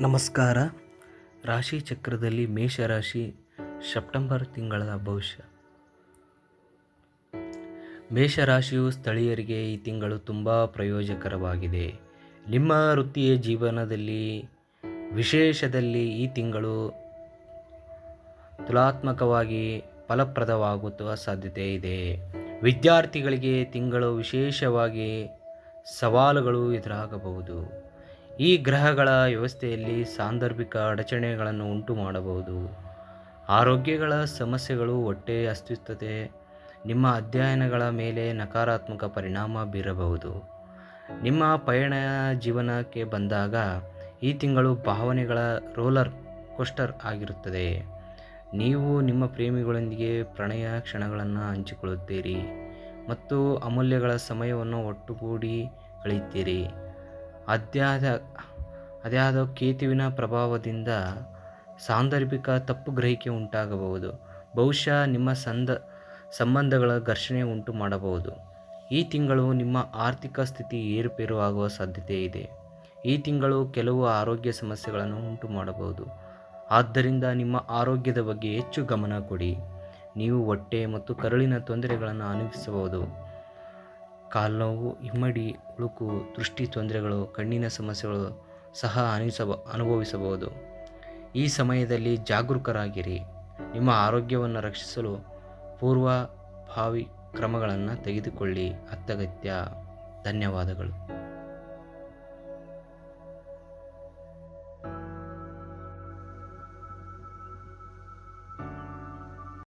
ನಮಸ್ಕಾರ. ರಾಶಿ ಚಕ್ರದಲ್ಲಿ ಮೇಷರಾಶಿ ಸೆಪ್ಟೆಂಬರ್ ತಿಂಗಳ ಭವಿಷ್ಯ. ಮೇಷರಾಶಿಯು ಸ್ಥಳೀಯರಿಗೆ ಈ ತಿಂಗಳು ತುಂಬ ಪ್ರಯೋಜಕರವಾಗಿದೆ. ನಿಮ್ಮ ವೃತ್ತಿಯ ಜೀವನದಲ್ಲಿ, ವಿಶೇಷದಲ್ಲಿ ಈ ತಿಂಗಳು ತುಲಾತ್ಮಕವಾಗಿ ಫಲಪ್ರದವಾಗುವ ಸಾಧ್ಯತೆ ಇದೆ. ವಿದ್ಯಾರ್ಥಿಗಳಿಗೆ ತಿಂಗಳು ವಿಶೇಷವಾಗಿ ಸವಾಲುಗಳು ಎದುರಾಗಬಹುದು. ಈ ಗ್ರಹಗಳ ವ್ಯವಸ್ಥೆಯಲ್ಲಿ ಸಾಂದರ್ಭಿಕ ಅಡಚಣೆಗಳನ್ನು ಉಂಟು ಮಾಡಬಹುದು. ಆರೋಗ್ಯಗಳ ಸಮಸ್ಯೆಗಳು ಹೊಟ್ಟೆ ಅಸ್ವಸ್ಥತೆ ನಿಮ್ಮ ಅಧ್ಯಯನಗಳ ಮೇಲೆ ನಕಾರಾತ್ಮಕ ಪರಿಣಾಮ ಬೀರಬಹುದು. ನಿಮ್ಮ ಪಯಣ ಜೀವನಕ್ಕೆ ಬಂದಾಗ ಈ ತಿಂಗಳು ಭಾವನೆಗಳ ರೋಲರ್ ಕೋಸ್ಟರ್ ಆಗಿರುತ್ತದೆ. ನೀವು ನಿಮ್ಮ ಪ್ರೇಮಿಗಳೊಂದಿಗೆ ಪ್ರಣಯ ಕ್ಷಣಗಳನ್ನು ಹಂಚಿಕೊಳ್ಳುತ್ತೀರಿ ಮತ್ತು ಅಮೂಲ್ಯಗಳ ಸಮಯವನ್ನು ಒಟ್ಟುಗೂಡಿ ಕಳೆಯುತ್ತೀರಿ. ಅದ್ಯಾದ ಅದ್ಯಾದ ಕೇತುವಿನ ಪ್ರಭಾವದಿಂದ ಸಾಂದರ್ಭಿಕ ತಪ್ಪು ಗ್ರಹಿಕೆ ಉಂಟಾಗಬಹುದು. ಬಹುಶಃ ನಿಮ್ಮ ಸಂದ, ಸಂಬಂಧಗಳ ಘರ್ಷಣೆ ಉಂಟು ಮಾಡಬಹುದು. ಈ ತಿಂಗಳು ನಿಮ್ಮ ಆರ್ಥಿಕ ಸ್ಥಿತಿ ಏರುಪೇರು ಆಗುವ ಸಾಧ್ಯತೆ ಇದೆ. ಈ ತಿಂಗಳು ಕೆಲವು ಆರೋಗ್ಯ ಸಮಸ್ಯೆಗಳನ್ನು ಉಂಟು ಮಾಡಬಹುದು. ಆದ್ದರಿಂದ ನಿಮ್ಮ ಆರೋಗ್ಯದ ಬಗ್ಗೆ ಹೆಚ್ಚು ಗಮನ ಕೊಡಿ. ನೀವು ಹೊಟ್ಟೆ ಮತ್ತು ಕರುಳಿನ ತೊಂದರೆಗಳನ್ನು ಅನುಭವಿಸಬಹುದು. ಕಾಲ್ನೋವು ಇಮ್ಮಡಿ ಉಳುಕು, ದೃಷ್ಟಿ ತೊಂದರೆಗಳು, ಕಣ್ಣಿನ ಸಮಸ್ಯೆಗಳು ಸಹ ಅನಿಸಬ, ಅನುಭವಿಸಬಹುದು. ಈ ಸಮಯದಲ್ಲಿ ಜಾಗರೂಕರಾಗಿರಿ. ನಿಮ್ಮ ಆರೋಗ್ಯವನ್ನು ರಕ್ಷಿಸಲು ಪೂರ್ವಭಾವಿ ಕ್ರಮಗಳನ್ನು ತೆಗೆದುಕೊಳ್ಳಿ. ಅತ್ಯಗತ್ಯ ಧನ್ಯವಾದಗಳು.